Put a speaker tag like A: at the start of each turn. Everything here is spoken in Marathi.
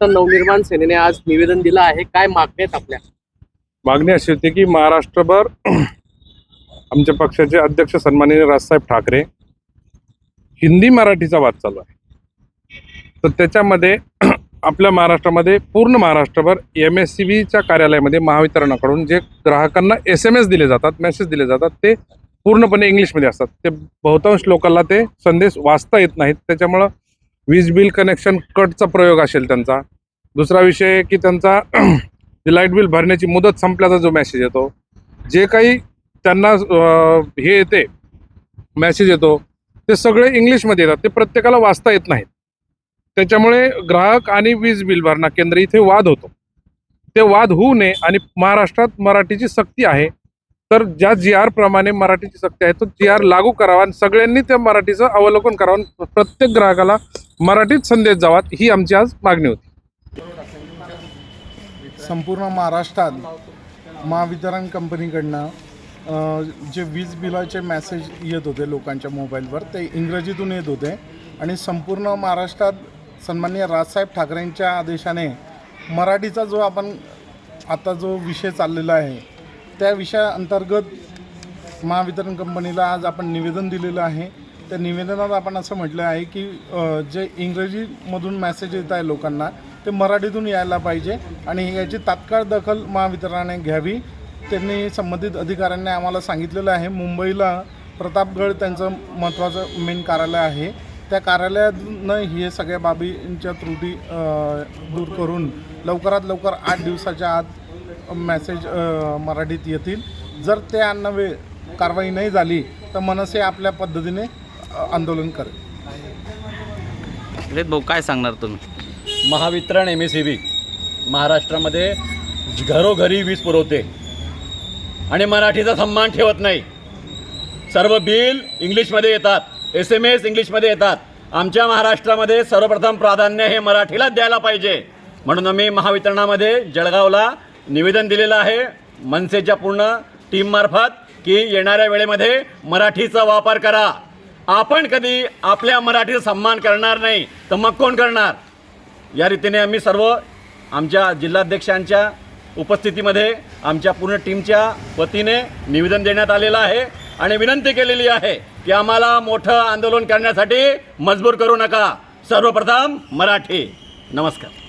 A: तर नवनिर्माण सेनेने आज निवेदन दिलं आहे. काय मागणी आहेत आपल्या?
B: मागणी अशी होती की महाराष्ट्रभर आमच्या पक्षाचे अध्यक्ष सन्माननीय राजसाहेब ठाकरे हिंदी मराठीचा वाद चालू आहे. तर त्याच्यामध्ये आपल्या महाराष्ट्रामध्ये पूर्ण महाराष्ट्रभर एम एस सी बीच्या कार्यालयामध्ये महावितरणाकडून जे ग्राहकांना एस एम एस दिले जातात मेसेज दिले जातात ते पूर्णपणे इंग्लिशमध्ये असतात. ते बहुतांश लोकांना ते संदेश वाचता येत नाहीत. त्याच्यामुळं वीज बिल कनेक्शन कटचा प्रयोग असेल त्यांचा. दुसरा विषय की त्यांचा जे लाइट बिल भरण्याची मुदत संपल्याचा जो मेसेज येतो जे काही त्यांना हे येते मॅसेज येतो ते सगळे इंग्लिशमध्ये येतात. ते प्रत्येकाला वाचता येत नाहीत. त्याच्यामुळे ग्राहक आणि वीज बिल भरणा केंद्र इथे वाद होतो. ते वाद होऊ नये आणि महाराष्ट्रात मराठीची सक्ती आहे. तर ज्या जी आर प्रमाणे मराठीची सक्ती आहे तो जी आर लागू करावा आणि सगळ्यांनी त्या मराठीचं अवलोकन करावं प्रत्येक ग्राहकाला मराठीत संदेश जावा ही आमची आज मागणी होती.
C: संपूर्ण महाराष्ट्रात महावितरण कंपनीकडनं जे वीज बिलाचे मेसेज येत होते लोकांच्या मोबाईलवर ते इंग्रजीतून येत होते. आणि संपूर्ण महाराष्ट्रात सन्मान्य राजसाहेब ठाकरेंच्या आदेशाने मराठीचा जो आपण आता जो विषय चाललेला आहे त्या विषयाअंतर्गत महावितरण कंपनीला आज आपण निवेदन दिलेलं आहे. त्या निवेदनात आपण असं म्हटलं आहे की जे इंग्रजीमधून मेसेज येत आहे लोकांना ते मराठीतून यायला पाहिजे आणि याची तात्काळ दखल महावितरणाने घ्यावी. त्यांनी संबंधित अधिकाऱ्यांनी आम्हाला सांगितलेलं आहे. मुंबईला प्रतापगड त्यांचं महत्त्वाचं मेन कार्यालय आहे. त्या कार्यालयानं हे सगळ्या बाबींच्या त्रुटी दूर करून लवकरात लवकर आठ दिवसाच्या आत मेसेज मराठीत येतील. जर ते अन्नवे कारवाई नाही झाली तर मनसे आपल्या पद्धतीने आंदोलन करेल.
D: रोहित भाऊ काय सांगणार तुम्ही?
E: Mahavitaran M S C B महाराष्ट्रामध्ये घरोघरी वीज पुरवते. आणि मराठीचा सन्मान ठेवत नाही. सर्व बिल इंग्लिशमध्ये येतात एस एम एस इंग्लिशमध्ये येतात. आमच्या महाराष्ट्रामध्ये सर्वप्रथम प्राधान्य हे मराठीलाच द्यायला पाहिजे. म्हणून आम्ही महावितरणामध्ये जळगावला निवेदन दिलेलं आहे मनसेच्या पूर्ण टीममार्फत की येणाऱ्या वेळेमध्ये मराठीचा वापर करा. आपण कधी आपल्या मराठीचा सन्मान करणार नाही तर मग कोण करणार? या रीतीने आम्ही सर्व आमच्या जिल्हाध्यक्षांच्या उपस्थितीमध्ये आमच्या पूर्ण टीमच्या वतीने निवेदन देण्यात आलेलं आहे आणि विनंती केलेली आहे की आम्हाला मोठं आंदोलन करण्यासाठी मजबूर करू नका. सर्वप्रथम मराठी. नमस्कार.